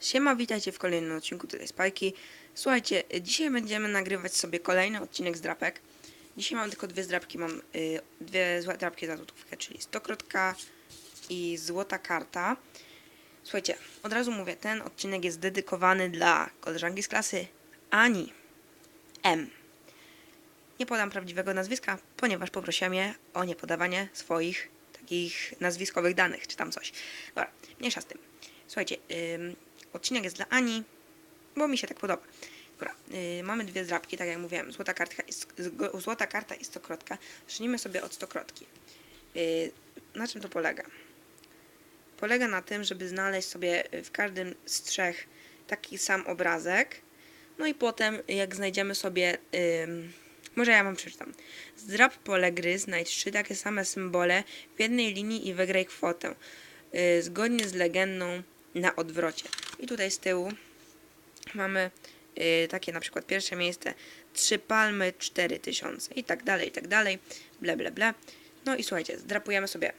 Siema, witajcie w kolejnym odcinku tutaj Spajki. Słuchajcie, dzisiaj będziemy nagrywać sobie kolejny odcinek z drapek. Dzisiaj mam tylko dwie zdrapki, mam y, dwie złe drapki za złotówkę, czyli stokrotka i złota karta. Słuchajcie, od razu mówię, ten odcinek jest dedykowany dla koleżanki z klasy Ani M. Nie podam prawdziwego nazwiska, ponieważ poprosiłem je o niepodawanie swoich takich nazwiskowych danych, czy tam coś. Dobra, mniejsza z tym. Słuchajcie, odcinek jest dla Ani, bo mi się tak podoba. Dobra, yy, mamy dwie zdrabki, tak jak mówiłem, złota, kartka zgo- złota karta i stokrotka. Zacznijmy sobie od stokrotki. Yy, na czym to polega? Polega na tym, żeby znaleźć sobie w każdym z trzech taki sam obrazek. No i potem, jak znajdziemy sobie. ym, może ja wam przeczytam. Zdrab pole gry, znajdź trzy takie same symbole w jednej linii i wygraj kwotę. Yy, zgodnie z legendą na odwrocie. I tutaj z tyłu mamy yy, takie na przykład pierwsze miejsce trzy palmy, cztery tysiące i tak dalej, i tak dalej, ble, ble, ble. No i słuchajcie, zdrapujemy sobie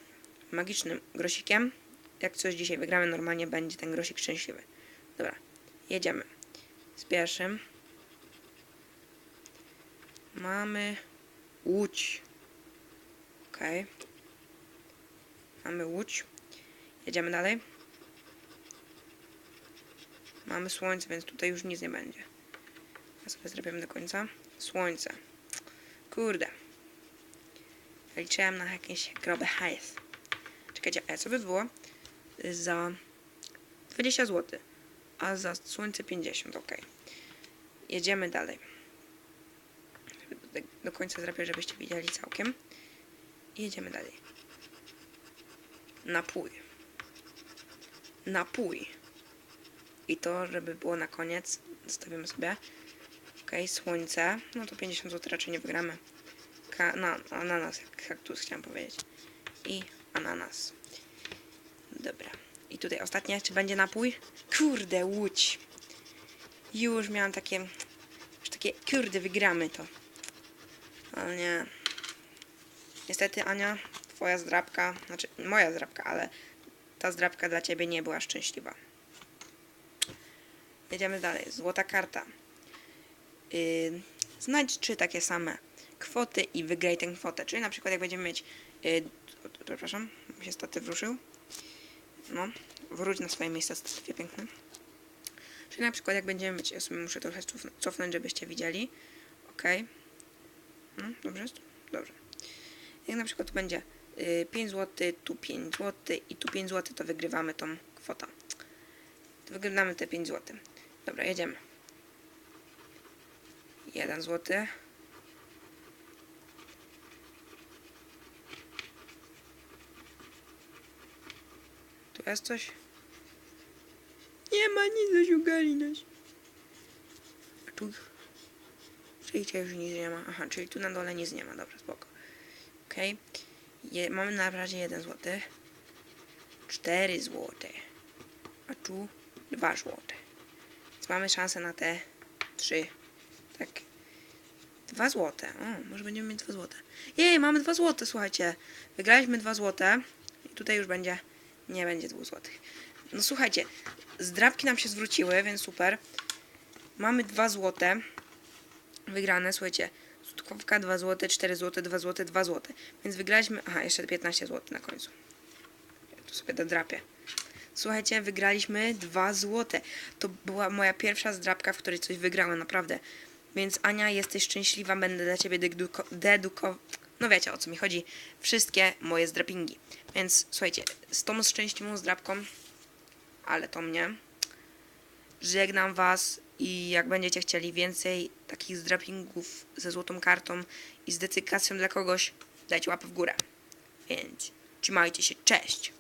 magicznym grosikiem. Jak coś dzisiaj wygramy, normalnie będzie ten grosik szczęśliwy. Dobra, jedziemy. Z pierwszym mamy łódź. Okej. Mamy łódź. Jedziemy dalej. Mamy słońce, więc tutaj już nic nie będzie. Ja sobie zrobimy do końca. Słońce. Kurde. Liczyłem na jakieś grobe hajs. Czekajcie, a co by było za 20 zł, a za słońce 50, ok. Jedziemy dalej. Do- końca zrobię, żebyście widzieli całkiem. Jedziemy dalej. Napój. Napój. I to, żeby było na koniec, zostawimy sobie. Ok, słońce. No to 50 zł raczej nie wygramy. Ka na, ananas, jak kaktus chciałam powiedzieć. I ananas. Dobra. I tutaj ostatnie, czy będzie napój? Kurde, łódź. Już miałam takie, już takie, kurde, wygramy to. Ale nie. Niestety, Ania, twoja zdrabka, znaczy moja zdrabka, ale ta zdrabka dla ciebie nie była szczęśliwa. Jedziemy dalej. Złota karta. Yy, znajdź trzy takie same kwoty i wygraj tę kwotę. Czyli na przykład jak będziemy mieć... Yy, przepraszam, się statyw ruszył. No, wróć na swoje miejsce statywie piękne. Czyli na przykład jak będziemy mieć... Ja sobie muszę trochę cof- cofnąć, żebyście widzieli. Ok. No, dobrze jest? Dobrze. Jak na przykład będzie yy, 5 zł, tu 5 zł i tu 5 zł, to wygrywamy tą kwotę. To wygrywamy te 5 zł. Dobra, jedziemy. 1 zł. Tu jest coś? Nie ma nic, zaciągali nas. A tu? Czyli tu już nic nie ma. Aha, czyli tu na dole nic nie ma. Dobra, spoko. Okej. Je- Mamy na razie 1 zł. 4 złote. A tu 2 złote. Mamy szansę na te 3. Tak. 2 złote. O, może będziemy mieć 2 złote. Jej, mamy 2 złote, słuchajcie. Wygraliśmy 2 złote. I tutaj już będzie. Nie będzie 2 złotych. No słuchajcie, zdrabki nam się zwróciły, więc super. Mamy 2 złote. Wygrane, słuchajcie. Złotówka 2 złote, 4 złote, 2 złote, 2 złote. Więc wygraliśmy. Aha, jeszcze 15 zł na końcu. Ja tu sobie dodrapię. Słuchajcie, wygraliśmy 2 złote. To była moja pierwsza zdrabka, w której coś wygrałem, naprawdę. Więc Ania, jesteś szczęśliwa, będę dla ciebie deduko... deduko... No wiecie o co mi chodzi. Wszystkie moje zdrapingi. Więc słuchajcie, z tą szczęśliwą zdrabką, ale to mnie, żegnam was i jak będziecie chcieli więcej takich zdrapingów ze złotą kartą i z dedykacją dla kogoś, dajcie łapę w górę. Więc trzymajcie się, cześć!